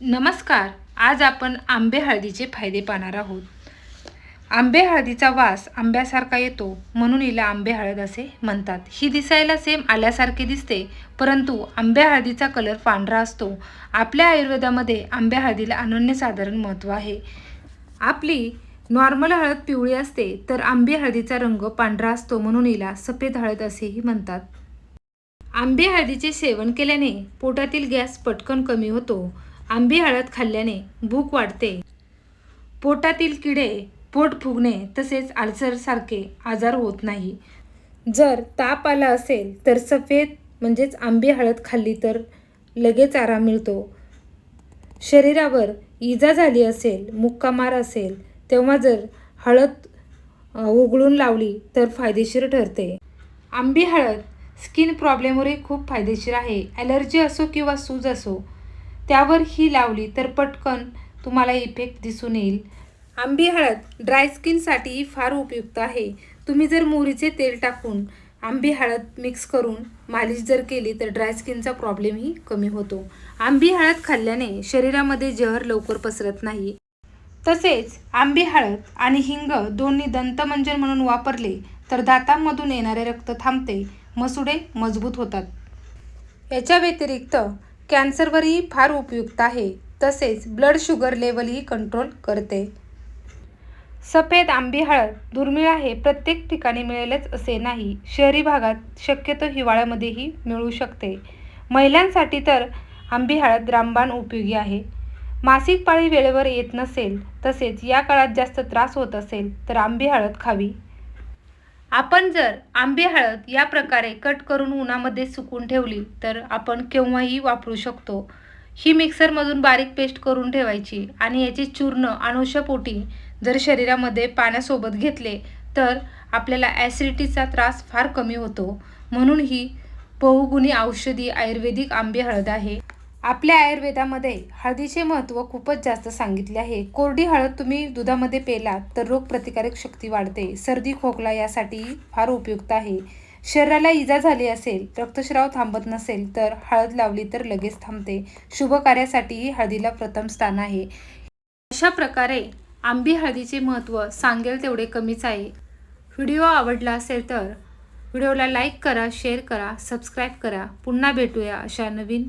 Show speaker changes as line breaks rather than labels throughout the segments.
नमस्कार आज आपण आंबे हळदीचे फायदे पाहणार आहोत. आंबे हळदीचा वास आंब्यासारखा येतो म्हणून हिला आंबे हळद असे म्हणतात. ही दिसायला सेम आल्यासारखी दिसते परंतु आंब्या हळदीचा कलर पांढरा असतो. आपल्या आयुर्वेदामध्ये आंब्या हळदीला अनन्यसाधारण महत्त्व आहे. आपली नॉर्मल हळद पिवळी असते तर आंबे हळदीचा रंग पांढरा असतो म्हणून हिला सफेद हळद असेही म्हणतात. आंबे हळदीचे सेवन केल्याने पोटातील गॅस पटकन कमी होतो. आंबे हळद खाल्ल्याने भूक वाढते. पोटातील किडे पोट फुगणे तसेच अल्सरसारखे आजार होत नाही. जर ताप आला असेल तर सफेद म्हणजेच आंबे हळद खाल्ली तर लगेच आराम मिळतो. शरीरावर इजा झाली असेल मुक्कामार असेल तेव्हा जर हळद उघडून लावली तर फायदेशीर ठरते. आंबी हळद स्किन प्रॉब्लेमवरही खूप फायदेशीर आहे. ॲलर्जी असो किंवा सूज असो त्यावर ही लावली तर पटकन तुम्हाला इफेक्ट दिसून येईल. आंबी हळद ड्राय स्किनसाठी फार उपयुक्त आहे. तुम्ही जर मोहरीचे तेल टाकून आंबी हळद मिक्स करून मालिश जर केली तर ड्राय स्किनचा प्रॉब्लेमही कमी होतो. आंबी हळद खाल्ल्याने शरीरामध्ये जहर लवकर पसरत नाही. तसेच आंबी हळद आणि हिंग दोन्ही दंतमंजन म्हणून वापरले तर दातांमधून येणारे रक्त थांबते मसुडे मजबूत होतात. याच्या व्यतिरिक्त कॅन्सरवरही फार उपयुक्त आहे. तसेच ब्लड शुगर लेवलही कंट्रोल करते. सफेद आंबी हळद दुर्मिळ आहे प्रत्येक ठिकाणी मिळेलच असे नाही. शहरी भागात शक्यतो हिवाळ्यामध्येही मिळू शकते. महिलांसाठी तर आंबी हळद रामबाण उपयोगी आहे. मासिक पाळी वेळेवर येत नसेल तसेच या काळात जास्त त्रास होत असेल तर आंबी हळद खावी. आपण जर आंबे हळद या प्रकारे कट करून उन्हामध्ये सुकून ठेवली तर आपण केव्हाही वापरू शकतो. ही मिक्सरमधून बारीक पेस्ट करून ठेवायची आणि याचे चूर्ण अणुशपोटी जर शरीरामध्ये पाण्यासोबत घेतले तर आपल्याला ॲसिडिटीचा त्रास फार कमी होतो. म्हणून ही बहुगुणी औषधी आयुर्वेदिक आंबे हळद आहे. आपल्या आयुर्वेदामध्ये हळदीचे महत्त्व खूपच जास्त सांगितले आहे. कोरडी हळद तुम्ही दुधामध्ये पेलात तर रोगप्रतिकारक शक्ती वाढते. सर्दी खोकला यासाठी फार उपयुक्त आहे. शरीराला इजा झाली असेल रक्तस्राव थांबत नसेल तर हळद लावली तर लगेच थांबते. शुभ कार्यासाठीही हळदीला प्रथम स्थान आहे. अशा प्रकारे आंबी हळदीचे महत्त्व सांगेल तेवढे कमीच आहे. व्हिडिओ आवडला असेल तर व्हिडिओला लाईक करा शेअर करा सबस्क्राईब करा. पुन्हा भेटूया अशा नवीन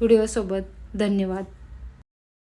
व्हिडिओसोबत. धन्यवाद.